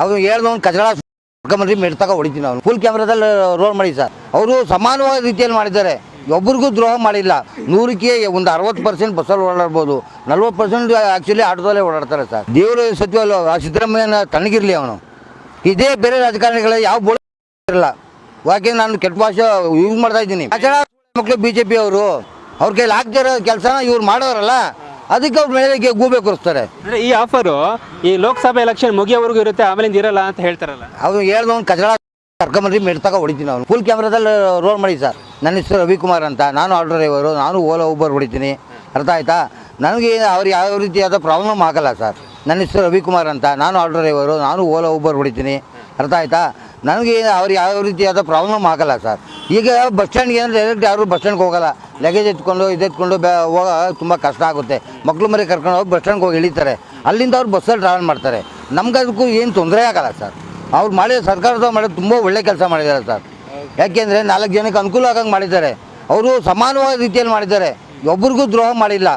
ಅವ್ನು ಹೇಳ್ದವ್ನು ಕಚಡ ಕರ್ಕೊಂಬಂದು ಮೆಡ್ತಾಗ ಹೊಡಿತೀನಿ ಅವ್ನು. ಫುಲ್ ಕ್ಯಾಮ್ರಾದಲ್ಲಿ ರೋಲ್ ಮಾಡಿ ಸರ್. ಅವರು ಸಮಾನವಾದ ರೀತಿಯಲ್ಲಿ ಮಾಡಿದ್ದಾರೆ. ಒಬ್ರಿಗೂ ದ್ರೋಹ ಮಾಡಿಲ್ಲ. ನೂರಕ್ಕೆ ಒಂದು ಅರವತ್ತು ಪರ್ಸೆಂಟ್ ಬಸ್ಸಲ್ಲಿ ಓಡಾಡ್ಬೋದು. ನಲ್ವತ್ತು ಪರ್ಸೆಂಟ್ ಆ್ಯಕ್ಚುಲಿ ಆಟೋದಲ್ಲೇ ಓಡಾಡ್ತಾರೆ ಸರ್. ದೇವರು ಸಚಿವ ಆ ತಣ್ಣಗಿರಲಿ ಅವನು. ಇದೇ ಬೇರೆ ರಾಜಕಾರಣಿಗಳ ಯಾವ ಬೋಳ ಇರಲ್ಲ. ಯಾಕೆ ನಾನು ಕೆಟ್ಟ ಭಾಷೆ ಯೂಸ್ ಮಾಡ್ತಾ ಇದ್ದೀನಿ. ಮಕ್ಕಳು ಬಿ ಜೆ ಪಿ ಅವರು ಅವ್ರ ಕೈಲಿ ಆಗ್ತಿರೋ ಕೆಲಸನ ಇವ್ರು ಮಾಡೋರಲ್ಲ. ಅದಕ್ಕೆ ಅವ್ರು ಮೇಲೆ ಗೂಬೆ ಕೂರಿಸ್ತಾರೆ. ಅಂದ್ರೆ ಈ ಆಫರು ಈ ಲೋಕಸಭಾ ಎಲೆಕ್ಷನ್ ಮುಗಿಯೋವರೆಗೂ ಇರುತ್ತೆ ಆಮೇಲಿಂದ ಇರಲ್ಲ ಅಂತ ಹೇಳ್ತಾರಲ್ಲ. ಅವ್ನು ಹೇಳ್ದವ್ನು ಕಚಡ ಕರ್ಕೊಂಬಂದ್ರೆ ಮೆಡ್ತಾಗ ಹೊಡಿತೀನಿ ಅವ್ನು. ಫುಲ್ ಕ್ಯಾಮ್ರಾದಲ್ಲಿ ರೋಲ್ ಮಾಡಿ ಸರ್. ನನ್ನ ಹೆಸರು ರವಿಕುಮಾರ್ ಅಂತ. ನಾನು ಆಟೋ ಡ್ರೈವರು ನಾನು ಓಲಾ ಊಬರ್ ಹೊಡಿತೀನಿ. ಅರ್ಥ ಆಯ್ತಾ? ನನಗೆ ಅವ್ರು ಯಾವ ರೀತಿಯಾದ ಪ್ರಾಬ್ಲಮ್ ಆಗಲ್ಲ ಸರ್. ನನ್ನ ಹೆಸರು ರವಿಕುಮಾರ್ ಅಂತ. ನಾನು ಆಟೋ ಡ್ರೈವರು ನಾನು ಓಲಾ ಊಬರ್ ಹೊಡಿತೀನಿ. ಅರ್ಥ ಆಯ್ತಾ? ನನಗೆ ಅವ್ರು ಯಾವ ರೀತಿಯಾದ ಪ್ರಾಬ್ಲಮ್ ಆಗಲ್ಲ ಸರ್. ಈಗ ಬಸ್ ಸ್ಟ್ಯಾಂಡ್ಗೆ ಏನಂದ್ರೆ ಡೈರೆಕ್ಟ್ ಯಾರು ಬಸ್ ಸ್ಟ್ಯಾಂಡ್ಗೆ ಹೋಗಲ್ಲ. ಲಗೇಜ್ ಎತ್ಕೊಂಡು ಇದೆತ್ಕೊಂಡು ಬೇ ಹೋಗ ತುಂಬ ಕಷ್ಟ ಆಗುತ್ತೆ. ಮಕ್ಳು ಮರಿ ಕರ್ಕೊಂಡು ಹೋಗಿ ಬಸ್ ಸ್ಟ್ಯಾಂಡ್ಗೆ ಹೋಗಿ ಇಳಿತಾರೆ. ಅಲ್ಲಿಂದ ಅವ್ರು ಬಸ್ಸಲ್ಲಿ ಟ್ರಾವೆಲ್ ಮಾಡ್ತಾರೆ. ನಮ್ಗೆ ಅದಕ್ಕೂ ಏನು ತೊಂದರೆ ಆಗಲ್ಲ ಸರ್. ಅವ್ರು ಮಾಡಿದ ಸರ್ಕಾರದ ಮಾಡೋದು ತುಂಬ ಒಳ್ಳೆ ಕೆಲಸ ಮಾಡಿದ್ದಾರೆ ಸರ್. ಯಾಕೆಂದರೆ ನಾಲ್ಕು ಜನಕ್ಕೆ ಅನುಕೂಲ ಆಗಂಗೆ ಮಾಡಿದ್ದಾರೆ. ಅವರು ಸಮಾನವಾದ ರೀತಿಯಲ್ಲಿ ಮಾಡಿದ್ದಾರೆ. ಒಬ್ರಿಗೂ ದ್ರೋಹ ಮಾಡಿಲ್ಲ.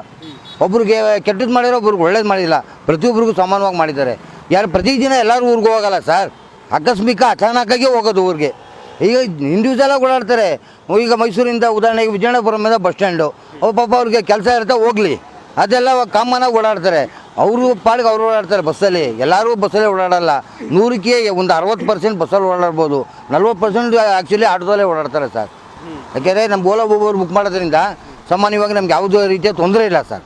ಒಬ್ರಿಗೆ ಕೆಟ್ಟದ್ದು ಮಾಡಿರೋ ಒಬ್ರಿಗೆ ಒಳ್ಳೇದು ಮಾಡಿಲ್ಲ. ಪ್ರತಿಯೊಬ್ಬರಿಗೂ ಸಮಾನವಾಗಿ ಮಾಡಿದ್ದಾರೆ. ಯಾರು ಪ್ರತಿದಿನ ಎಲ್ಲರೂ ಊರಿಗೆ ಹೋಗಲ್ಲ ಸರ್. ಆಕಸ್ಮಿಕ ಅಚಾನಕ್ಕಾಗಿ ಹೋಗೋದು ಊರಿಗೆ. ಈಗ ಇಂಡಿವಿಜುವಲಾಗಿ ಓಡಾಡ್ತಾರೆ. ಈಗ ಮೈಸೂರಿಂದ ಉದಾಹರಣೆಗೆ ವಿಜಯನಪುರಮಿಂದ ಬಸ್ ಸ್ಟ್ಯಾಂಡು. ಪಾಪ ಅವ್ರಿಗೆ ಕೆಲಸ ಇರುತ್ತೆ ಹೋಗಲಿ. ಅದೆಲ್ಲ ಕಾಮನಾಗಿ ಓಡಾಡ್ತಾರೆ. ಅವರು ಪಾಡಿಗೆ ಅವರು ಓಡಾಡ್ತಾರೆ ಬಸ್ಸಲ್ಲಿ. ಎಲ್ಲರೂ ಬಸ್ಸಲ್ಲಿ ಓಡಾಡಲ್ಲ. ನೂರಕ್ಕೆ ಒಂದು ಅರವತ್ತು ಪರ್ಸೆಂಟ್ ಬಸ್ಸಲ್ಲಿ ಓಡಾಡ್ಬೋದು. ನಲ್ವತ್ತು ಪರ್ಸೆಂಟ್ ಆ್ಯಕ್ಚುಲಿ ಆಟೋದಲ್ಲೇ ಓಡಾಡ್ತಾರೆ ಸರ್. ಯಾಕೆಂದರೆ ನಮ್ಮ ಓಲಾ ಊಬರ್ ಬುಕ್ ಮಾಡೋದ್ರಿಂದ ಸಾಮಾನ್ಯವಾಗಿ ನಮ್ಗೆ ಯಾವುದೇ ರೀತಿಯ ತೊಂದರೆ ಇಲ್ಲ ಸರ್.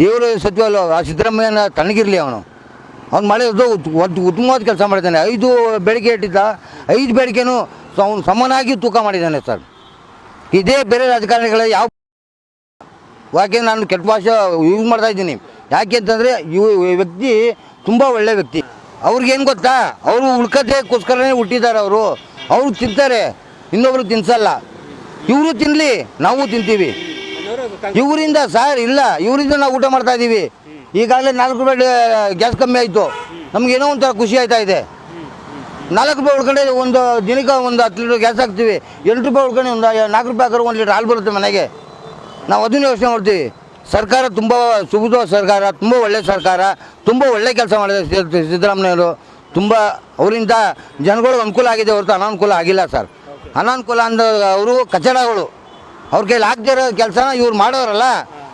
ದೇವರು ಸಚಿವ ಆ ಸಿದ್ದರಾಮಯ್ಯನ ತಣ್ಣಗಿರಲಿ ಅವನು. ಅವ್ನು ಮಳೆ ಒಂದು ಉತ್ತಮವಾದ ಕೆಲಸ ಮಾಡಿದ್ದಾನೆ. ಐದು ಬೆಳಿಗ್ಗೆ ಇಟ್ಟಿದ್ದ ಐದು ಬೆಳಿಗ್ಗೆನೂ ಅವನು ಸಮನಾಗಿ ತೂಕ ಮಾಡಿದ್ದಾನೆ ಸರ್. ಇದೇ ಬೇರೆ ರಾಜಕಾರಣಿಗಳ ಯಾವ ಯಾಕೆ ನಾನು ಕೆಟ್ಟ ಭಾಷೆ ಯೂಸ್ ಮಾಡ್ತಾ ಇದ್ದೀನಿ. ಯಾಕೆ ಅಂತಂದರೆ ಇವು ವ್ಯಕ್ತಿ ತುಂಬ ಒಳ್ಳೆ ವ್ಯಕ್ತಿ. ಅವ್ರಿಗೇನು ಗೊತ್ತಾ? ಅವರು ಉಳ್ಕತೆಗೋಸ್ಕರನೇ ಹುಟ್ಟಿದ್ದಾರೆ ಅವರು. ಅವರು ತಿಂತಾರೆ ಇನ್ನೊಬ್ರು ತಿನ್ಸಲ್ಲ. ಇವರು ತಿನ್ನಲಿ ನಾವು ತಿಂತೀವಿ. ಇವರಿಂದ ಸರ್ ಇಲ್ಲ ಇವರಿಂದ ನಾವು ಊಟ ಮಾಡ್ತಾ ಇದ್ದೀವಿ ಈಗಾಗಲೇ ನಾಲ್ಕು ರೂಪಾಯಿ ಗ್ಯಾಸ್ ಕಮ್ಮಿ ಆಯಿತು. ನಮಗೇನೋ ಒಂಥರ ಖುಷಿ ಆಯ್ತಾ ಇದೆ. ನಾಲ್ಕು ರೂಪಾಯಿ ಉಳ್ಕೊಂಡೆ, ಒಂದು ದಿನಕ್ಕೆ ಒಂದು ಹತ್ತು ಲೀಟ್ರ್ ಗ್ಯಾಸ್ ಹಾಕ್ತೀವಿ. ಎಂಟು ರೂಪಾಯಿ ಉಳ್ಕೊಂಡು, ಒಂದು ನಾಲ್ಕು ರೂಪಾಯಿ ಹಾಕಿದ್ರೆ ಒಂದು ಲೀಟ್ರ್ ಹಾಲು ಬರುತ್ತೆ ಮನೆಗೆ. ನಾವು ಅದನ್ನು ಯೋಚನೆ ಮಾಡ್ತೀವಿ. ಸರ್ಕಾರ ತುಂಬ ಸುಭುತ ಸರ್ಕಾರ, ತುಂಬ ಒಳ್ಳೆಯ ಸರ್ಕಾರ, ತುಂಬ ಒಳ್ಳೆ ಕೆಲಸ ಮಾಡಿದೆ ಸಿದ್ದ- ಸಿದ್ದರಾಮಯ್ಯವರು ತುಂಬ, ಅವರಿಂದ ಜನಗಳಿಗೆ ಅನುಕೂಲ ಆಗಿದೆ ಹೊರತು ಅನಾನುಕೂಲ ಆಗಿಲ್ಲ ಸರ್. ಅನಾನುಕೂಲ ಅಂದ ಅವರು ಕಚಡಗಳು. ಅವ್ರ ಕೈಲಿ ಹಾಕ್ತಿರೋ ಕೆಲಸನ ಇವ್ರು ಮಾಡೋರಲ್ಲ.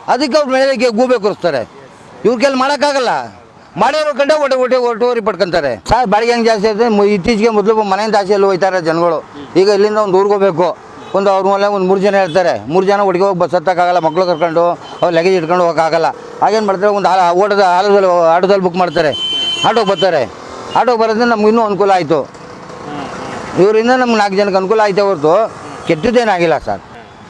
ಅದಕ್ಕೆ ಅವ್ರ ಮೇಲೆ ಗೂಬೆ ಕೂರಿಸ್ತಾರೆ. ಇವ್ರ ಕೈಲಿ ಮಾಡೋಕ್ಕಾಗಲ್ಲ. ಮಾಡೋರು ಕಂಡ ಒಟ್ಟೆ ಒಟ್ಟೆ ಒಟ್ಟುವರಿ ಪಡ್ಕೊಂತಾರೆ ಸರ್ ಬಾಡಿಗೆ ಹೆಂಗೆ ಜಾಸ್ತಿ ಆಯ್ತು ಇತ್ತೀಚೆಗೆ ಮೊದಲು ಮನೆಯಿಂದ ಆಸೆಯಲ್ಲಿ ಹೋಗ್ತಾರೆ ಜನಗಳು. ಈಗ ಇಲ್ಲಿಂದ ಒಂದು ಊರಿಗೆ ಹೋಗ್ಬೇಕು. ಒಂದು ಅವ್ರ ಮೇಲೆ ಒಂದು ಮೂರು ಜನ ಇರ್ತಾರೆ ಮೂರು ಜನ ಹುಡುಗಿ ಹೋಗಿ ಬಸ್ ಹತ್ತಕ್ಕಾಗಲ್ಲ ಮಕ್ಕಳು ಕರ್ಕೊಂಡು ಅವ್ರು ಲಗೇಜ್ ಇಟ್ಕೊಂಡು ಹೋಗೋಕ್ಕಾಗಲ್ಲ. ಹಾಗೇನು ಮಾಡ್ತಾರೆ, ಒಂದು ಆ- ಓಟದ ಆಟೋದಲ್ಲಿ ಆಟೋದಲ್ಲಿ ಬುಕ್ ಮಾಡ್ತಾರೆ. ಆಟೋಗೆ ಬರ್ತಾರೆ. ಆಟೋಗೆ ಬರೋದ್ರಿಂದ ನಮ್ಗೆ ಇನ್ನೂ ಅನುಕೂಲ ಆಯಿತು. ಇವರಿಂದ ನಮ್ಗೆ ನಾಲ್ಕು ಜನಕ್ಕೆ ಅನುಕೂಲ ಆಯಿತು ಹೊರತು ಕೆಟ್ಟದ್ದೇನಾಗಿಲ್ಲ ಸರ್.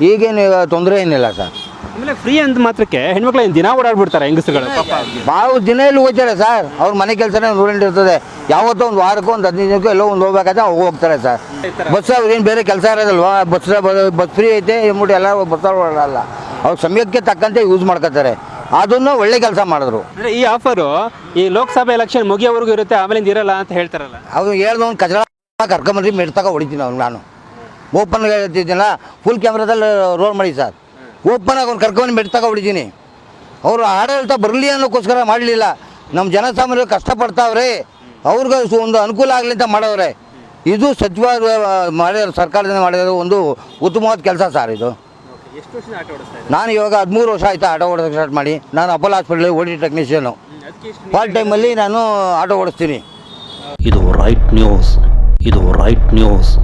ಈಗೇನು ತೊಂದರೆ ಏನಿಲ್ಲ ಸರ್. ಆಮೇಲೆ ಫ್ರೀ ಅಂತ ಮಾತ್ರಕ್ಕೆ ಹೆಣ್ಮಕ್ಳು ಏನ್ ದಿನ ಓಡಾಡ್ಬಿಡ್ತಾರೆ ಹೆಂಗಸುಗಳು ಪಾಪ ದಿನ ಇಲ್ಲಿ ಹೋಗ್ತಾರೆ ಸರ್. ಅವ್ರ ಮನೆ ಕೆಲಸನೇ ನೂರೆಂಟು ಇರ್ತದೆ. ಯಾವತ್ತೋ ಒಂದು ವಾರಕ್ಕೂ ಒಂದು ಹದಿನೈದು ದಿನಕ್ಕೂ ಎಲ್ಲೋ ಒಂದು ಹೋಗ್ಬೇಕಾದ್ರೆ ಅವ್ರು ಹೋಗ್ತಾರೆ ಸರ್. ಬಸ್ ಏನು ಬೇರೆ ಕೆಲಸ ಇರೋದಲ್ವಾ? ಬಸ್ ಬಸ್ ಫ್ರೀ ಐತೆ ಅಂದ್ಬಿಟ್ಟು ಎಲ್ಲ ಬಸ್ ಓಡಾಡಲ್ಲ ಅವ್ರ ಸಮಯಕ್ಕೆ ತಕ್ಕಂತೆ ಯೂಸ್ ಮಾಡ್ಕೋತಾರೆ. ಅದನ್ನು ಒಳ್ಳೆ ಕೆಲಸ ಮಾಡಿದ್ರು. ಅಂದ್ರೆ ಈ ಆಫರು ಈ ಲೋಕಸಭೆ ಎಲೆಕ್ಷನ್ ಮುಗಿಯೋವರೆಗೂ ಇರುತ್ತೆ ಆಮೇಲಿಂದ ಇರಲ್ಲ ಅಂತ ಹೇಳ್ತಾರಲ್ಲ. ಅವ್ರು ಹೇಳ್ದು ಒಂದು ಕಚಡ ಕರ್ಕೊಂಬಂದು ಮೆಡ್ತಾಗ ಹೊಡಿತೀನಿ ಅವ್ನು ನಾನು. ಓಪನ್ ಹೇಳ್ತಿದ್ದೀನಲ್ಲ ಫುಲ್ ಕ್ಯಾಮ್ರಾದಲ್ಲಿ ರೋಲ್ ಮಾಡಿ ಸರ್. ಓಪನ್ ಆಗಿ ಅವ್ನು ಕರ್ಕೊಂಡು ಬೆಟ್ಟ ತಗೊಂಡಿದ್ದೀನಿ ಅವರು ಆಡಳಿತ ಬರಲಿ ಅನ್ನೋಕ್ಕೋಸ್ಕರ ಮಾಡಲಿಲ್ಲ. ನಮ್ಮ ಜನಸಾಮಾನ್ಯರು ಕಷ್ಟಪಡ್ತಾವ್ರೆ. ಅವ್ರಿಗೆ ಸು- ಒಂದು ಅನುಕೂಲ ಆಗಲಿ ಅಂತ ಮಾಡವ್ರೆ. ಇದು ಸಚಿವ ಮಾಡಿರೋ ಸರ್ಕಾರದಿಂದ ಮಾಡಿರೋ ಒಂದು ಉತ್ತಮವಾದ ಕೆಲಸ ಸರ್ ಇದು. ಎಷ್ಟು ವರ್ಷ ಆಟ ಓಡಿಸ್ತಾ ನಾನು ಇವಾಗ ಹದಿಮೂರು ವರ್ಷ ಆಯಿತು ಆಟೋ ಓಡೋದಕ್ಕೆ ಸ್ಟಾರ್ಟ್ ಮಾಡಿ. ನಾನು ಅಪೋಲ್ ಹಾಸ್ಪಿಟ್ಲಲ್ಲಿ ಓಡಿ ಟೆಕ್ನಿಷಿಯನು ಪಾರ್ಟ್ ಟೈಮಲ್ಲಿ ನಾನು ಆಟೋ ಓಡಿಸ್ತೀನಿ. ಇದು ರೈಟ್ ನ್ಯೂಸ್ ಇದು ರೈಟ್ ನ್ಯೂಸ್